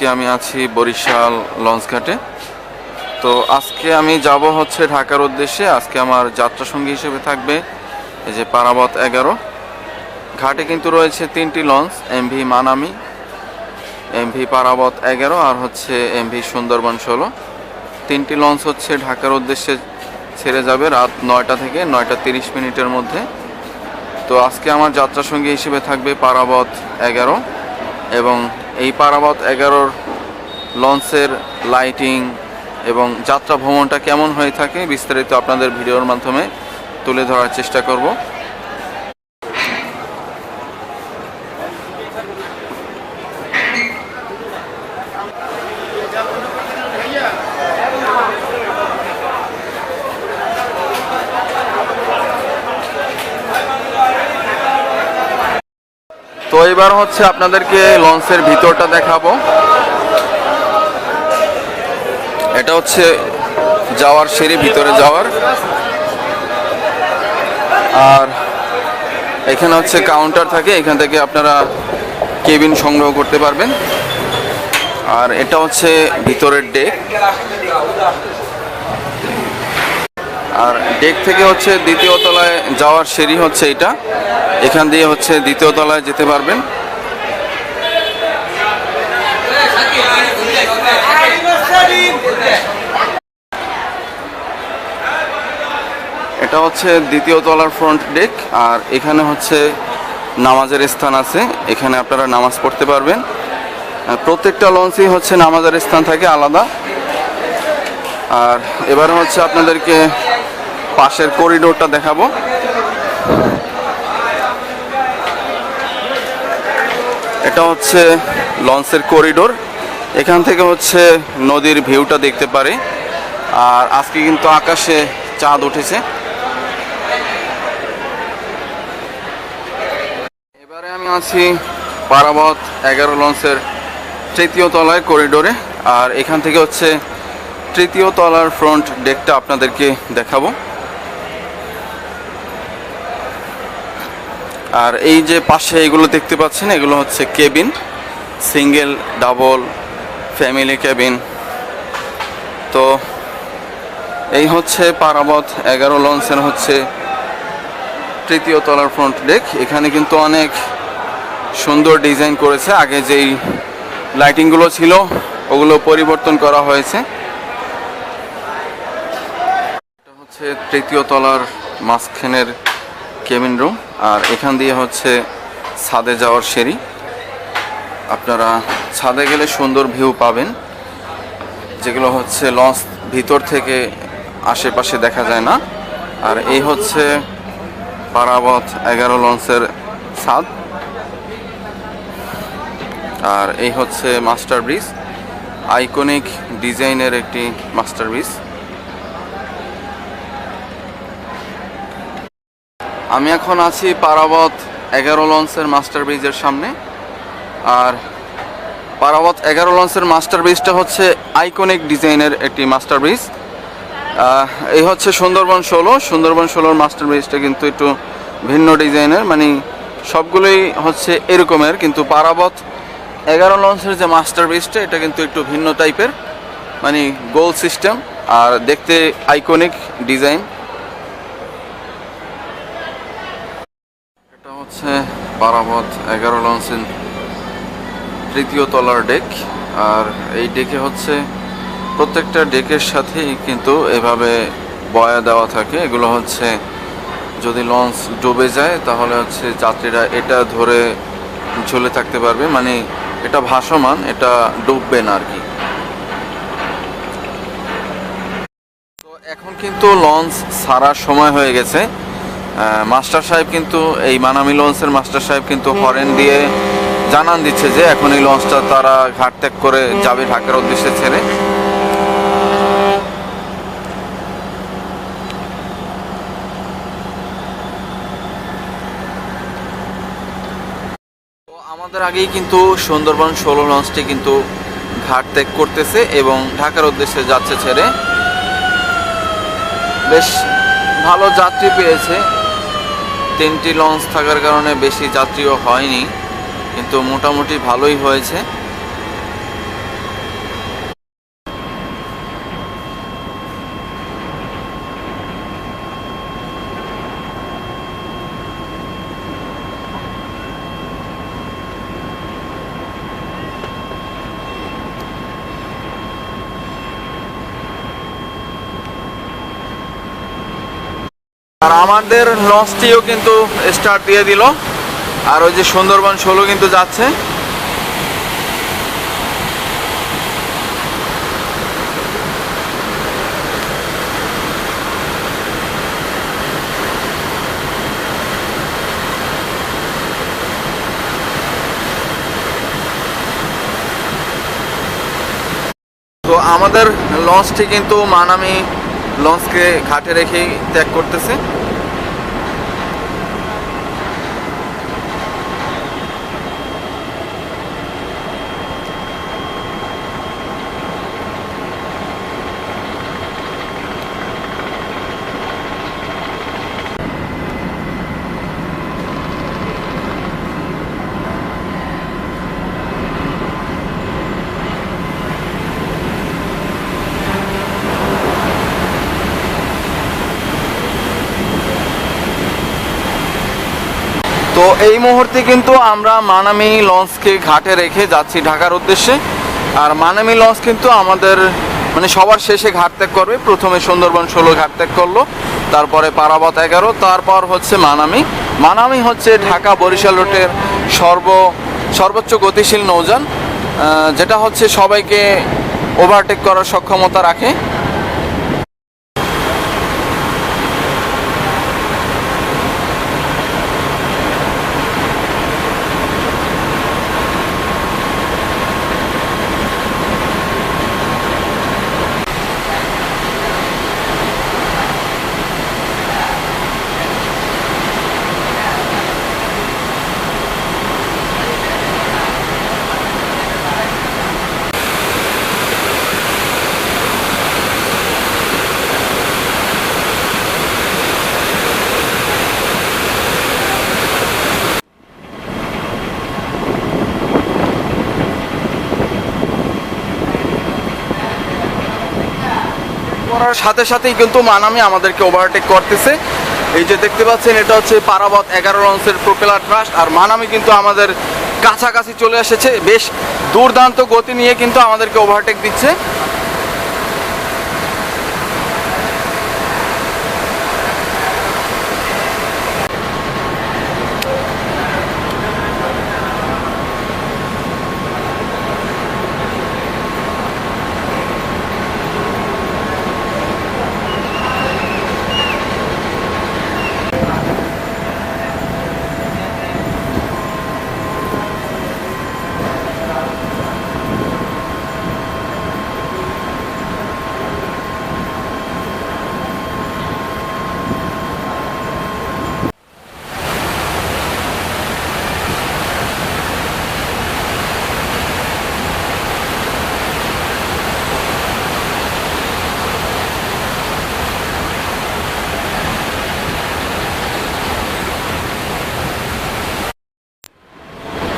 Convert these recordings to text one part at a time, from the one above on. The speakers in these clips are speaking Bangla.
আজকে আমি আছি বরিশাল লঞ্চ ঘাটে তো আজকে আমি যাব হচ্ছে ঢাকার উদ্দেশ্যে। আজকে আমার যাত্রা সঙ্গী হিসেবে থাকবে এই যে পারাবত এগারো। ঘাটে কিন্তু রয়েছে তিনটি launch, MV Manami, MV Parabat এগারো আর হচ্ছে এমভি সুন্দরবন ষোলো। তিনটি লঞ্চ হচ্ছে ঢাকার উদ্দেশ্যে ছেড়ে যাবে রাত নয়টা থেকে নয়টা তিরিশ মিনিটের মধ্যে। তো আজকে আমার যাত্রা সঙ্গী হিসেবে থাকবে পারাবত এগারো এবং এই পারাবত এগারোর লঞ্চের লাইটিং এবং যাত্রা ভ্রমণটা কেমন হয়ে থাকে বিস্তারিত আপনাদের ভিডিওর মাধ্যমে তুলে ধরার চেষ্টা করব। এবার হচ্ছে আপনাদেরকে লঞ্চের ভিতরটা দেখাবো। এটা হচ্ছে যাওয়ার সিঁড়ি, ভিতরে যাওয়ার। আর এখানে হচ্ছে কাউন্টার থাকে, এখান থেকে আপনারা কেবিন সংগ্রহ করতে পারবেন। আর এটা হচ্ছে ভিতরের ডেক আর ডেক থেকে হচ্ছে দ্বিতীয় তলায় যাওয়ার সিঁড়ি হচ্ছে এটা এখান দিয়ে হচ্ছে দ্বিতীয় তলায় যেতে পারবেন। এটা হচ্ছে দ্বিতীয় তলার ফ্রন্ট ডেক আর এখানে হচ্ছে নামাজের স্থান আছে। এখানে আপনারা নামাজ পড়তে পারবেন। প্রত্যেকটা লঞ্চই হচ্ছে নামাজের স্থান থাকে আলাদা। আর এবার হচ্ছে আপনাদেরকে পাশের করিডোরটা দেখাবো। এটা হচ্ছে লঞ্চের করিডোর। এখান থেকে হচ্ছে নদীর ভিউটা দেখতে পারি। আর আজকে কিন্তু আকাশে চাঁদ উঠেছে। এবারে আমি আছি পারাবত এগারো লঞ্চের তৃতীয় তলায় করিডোরে। আর এখান থেকে হচ্ছে তৃতীয় তলার ফ্রন্ট ডেকটা আপনাদেরকে দেখাবো। আর এই যে পাশে এগুলো দেখতে পাচ্ছেন, এগুলো হচ্ছে cabin, single, double, family cabin. তো এই হচ্ছে পারাবত এগারো লঞ্চের হচ্ছে তৃতীয় তলার ফ্রন্ট ডেক এখানে কিন্তু অনেক সুন্দর ডিজাইন করেছে। আগে যেই লাইটিংগুলো ছিল, ওগুলো পরিবর্তন করা হয়েছে। এটা হচ্ছে তৃতীয় তলার মাঝখানের কেবিন রুম আর এখান দিয়ে হচ্ছে ছাদে যাওয়ার সিঁড়ি। আপনারা ছাদে গেলে সুন্দর ভিউ পাবেন। যেগুলো হচ্ছে লঞ্চ ভিতর থেকে আশেপাশে দেখা যায় না। আর এই হচ্ছে পারাবত এগারো লঞ্চের ছাদ। আর এই হচ্ছে মাস্টার ব্রিজ আইকনিক ডিজাইনের একটি মাস্টার ব্রিজ আমি এখন আছি পারাবত এগারো লঞ্চের মাস্টার ব্রিজের সামনে। আর পারাবত এগারো লঞ্চের মাস্টার ব্রিজটা হচ্ছে আইকনিক ডিজাইনের একটি মাস্টার ব্রিজ। এই হচ্ছে সুন্দরবন ষোলো। সুন্দরবন ষোলোর মাস্টার ব্রিজটা কিন্তু একটু ভিন্ন ডিজাইনের মানে সবগুলোই হচ্ছে এরকমের, কিন্তু পারাবত এগারো লঞ্চের যে মাস্টার ব্রিজটা, এটা কিন্তু একটু ভিন্ন টাইপের মানে গোল সিস্টেম আর দেখতে আইকনিক ডিজাইন। হচ্ছে পারাবত এগারো লঞ্চের তৃতীয় তলার ডেক। আর এই ডেকে হচ্ছে প্রত্যেকটা ডেকের সাথেই কিন্তু এভাবে বয়া দেওয়া থাকে। এগুলো হচ্ছে যদি লঞ্চ ডুবে যায়, তাহলে হচ্ছে যাত্রীরা এটা ধরে ঝুলে থাকতে পারবে। মানে এটা ভাসমান, এটা ডুববে না আর কি। তো এখন কিন্তু লঞ্চ ছাড়ার সময় হয়ে গেছে। মাস্টার সাহেব কিন্তু এই মানামি লঞ্চের মাস্টার সাহেব কিন্তু হরেন দিয়ে জানান দিচ্ছে যে এখন এই লঞ্চটা তারা ঘাট ত্যাগ করে যাবে ঢাকার উদ্দেশ্যে ছেড়ে। আমাদের আগেই কিন্তু সুন্দরবন ষোলো লঞ্চটি কিন্তু ঘাট ত্যাগ করতেছে এবং ঢাকার উদ্দেশ্যে যাচ্ছে ছেড়ে। বেশ ভালো যাত্রী পেয়েছে। তিনটি লঞ্চ থাকার কারণে বেশি যাত্রীও হয়নি কিন্তু মোটামুটি ভালোই হয়েছে। আর আমাদের লঞ্চটিও কিন্তু স্টার্ট দিয়ে দিল। আর ওই যে সুন্দরবন ষোলো কিন্তু যাচ্ছে। তো আমাদের লঞ্চটি কিন্তু মানামি লঞ্চকে ঘাটে রেখেই ত্যাগ করতেছে। তো এই মুহূর্তে কিন্তু আমরা মানামি লঞ্চকে ঘাটে রেখে যাচ্ছি ঢাকার উদ্দেশ্যে। আর মানামি লঞ্চ কিন্তু আমাদের মানে সবার শেষে ঘাট ত্যাগ করবে। প্রথমে সুন্দরবন ষোলো ঘাট ত্যাগ করল, তারপরে পারাবত এগারো, তারপর হচ্ছে মানামি। মানামি হচ্ছে ঢাকা বরিশাল রুটের সর্ব, সর্বোচ্চ গতিশীল নৌযান যেটা হচ্ছে সবাইকে ওভারটেক করার সক্ষমতা রাখে। করার সাথে সাথেই কিন্তু মানামি আমাদেরকে ওভারটেক করতেছে। এই যে দেখতে পাচ্ছেন, এটা হচ্ছে পারাবত এগারো লঞ্চের প্রোপেলার ট্রাস্ট আর মানামি কিন্তু আমাদের কাছাকাছি চলে এসেছে। বেশ দুর্দান্ত গতি নিয়ে কিন্তু আমাদেরকে ওভারটেক দিচ্ছে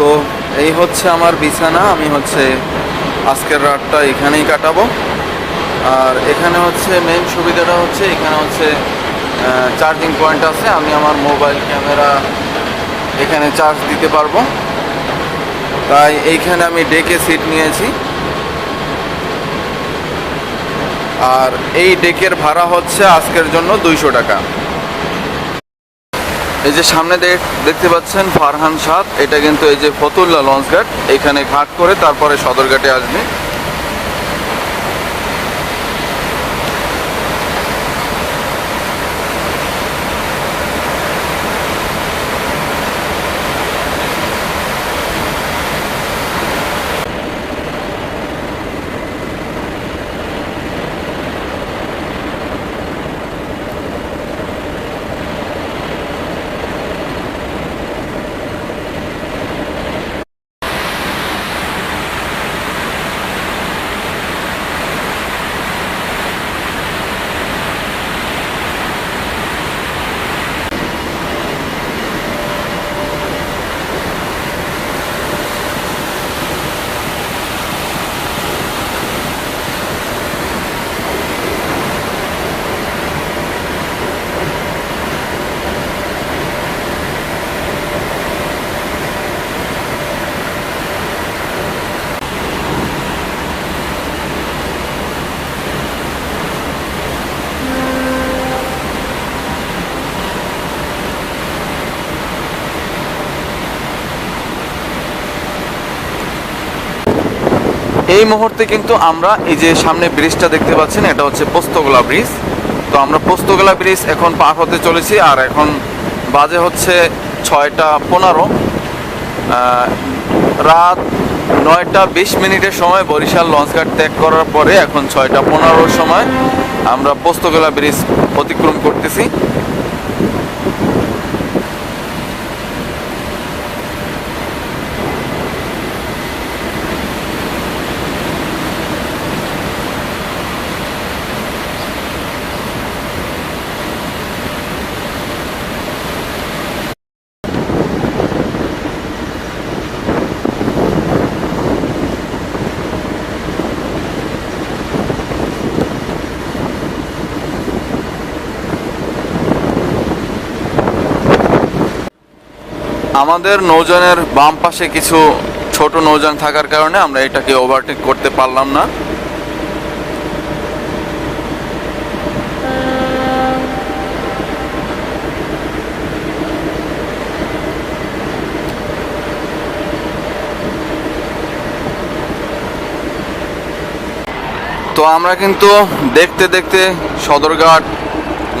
তো এই হচ্ছে আমার বিছানা, আমি হচ্ছে আজকের রাতটা এখানেই কাটাবো। আর এখানে হচ্ছে মেন সুবিধাটা হচ্ছে, এখানে হচ্ছে চার্জিং পয়েন্ট আছে, আমি আমার মোবাইল ক্যামেরা এখানে চার্জ দিতে পারব। তাই এইখানে আমি ডেকে সিট নিয়েছি। আর এই ডেকের ভাড়া হচ্ছে আজকের জন্য দুইশো টাকা। এই যে সামনে দেখ- দেখতে পাচ্ছেন ফারহান সাদ, এটা কিন্তু এই যে ফতুল্লা লঞ্চ ঘাট এখানে ঘাট করে তারপরে সদরঘাটে আসবে। এই মুহূর্তে কিন্তু আমরা এই যে সামনে ব্রিজটা দেখতে পাচ্ছেন, এটা হচ্ছে পোস্তগোলা ব্রিজ। তো আমরা পোস্তগোলা ব্রিজ এখন পার হতে চলেছি, আর এখন বাজে হচ্ছে ছয়টা পনেরো। রাত নয়টা বিশ মিনিটের সময় বরিশাল লঞ্চঘাট ত্যাগ করার পরে এখন ছয়টা পনেরোর সময় আমরা পোস্তগোলা ব্রিজ অতিক্রম করতেছি। আমাদের নৌযানের বাম পাশে কিছু ছোট নৌযান থাকার কারণে আমরা এটাকে ওভারটেক করতে পারলাম না। তো আমরা কিন্তু দেখতে দেখতে সদরঘাট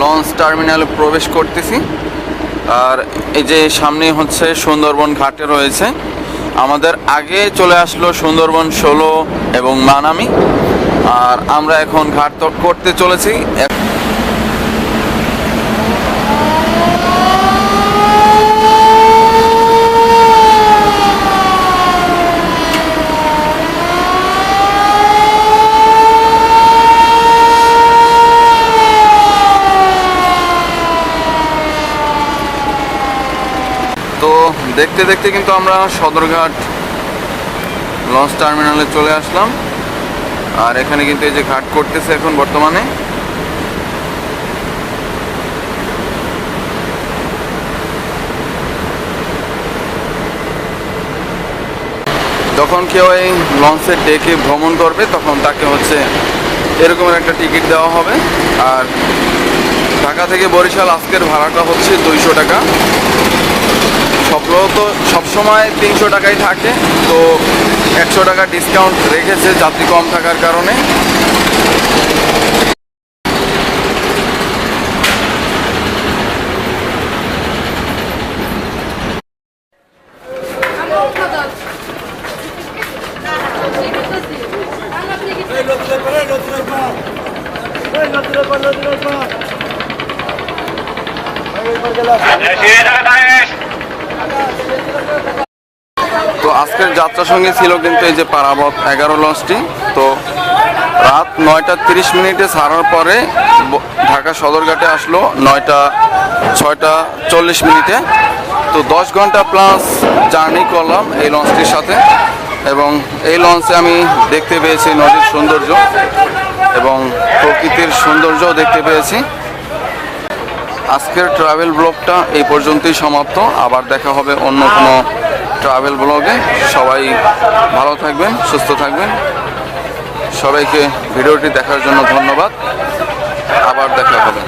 লঞ্চ টার্মিনালে প্রবেশ করতেছি। আর এই যে সামনে হচ্ছে সুন্দরবন ঘাটে রয়েছে। আমাদের আগে চলে আসলো সুন্দরবন ষোলো এবং মানামি। আর আমরা এখন ঘাট করতে চলেছি। দেখতে দেখতে কিন্তু আমরা সদরঘাট লঞ্চ টার্মিনালে চলে আসলাম। আর এখানে কিন্তু এই যে ঘাট করতেছে এখন বর্তমানে। যখন কেউ এই লঞ্চের ডেকে ভ্রমণ করবে, তখন তাকে হচ্ছে এরকমের একটা টিকিট দেওয়া হবে। আর ঢাকা থেকে বরিশাল আজকের ভাড়াটা হচ্ছে দুইশো টাকা। সবগুলো তো সবসময় তিনশো টাকাই থাকে তো একশো টাকা ডিসকাউন্ট রেখেছে যাত্রী কম থাকার কারণে। তো আজকের যাত্রার সঙ্গে ছিল কিন্তু এই যে পারাবত এগারো লঞ্চটি। তো রাত নয়টা তিরিশ মিনিটে ছাড়ার পরে ঢাকা সদরঘাটে আসলো নয়টা ছয়টা চল্লিশ মিনিটে। তো দশ ঘণ্টা প্লাস জার্নি করলাম এই লঞ্চটির সাথে এবং এই লঞ্চে আমি দেখতে পেয়েছি নদীর সৌন্দর্য এবং প্রকৃতির সৌন্দর্যও দেখতে পেয়েছি। আজকের ট্রাভেল ব্লগটা এই পর্যন্তই সমাপ্ত। আবার দেখা হবে অন্য কোনো ট্রাভেল ব্লগে সবাই ভালো থাকবেন, সুস্থ থাকবেন। সবাইকে ভিডিওটি দেখার জন্য ধন্যবাদ। আবার দেখা হবে।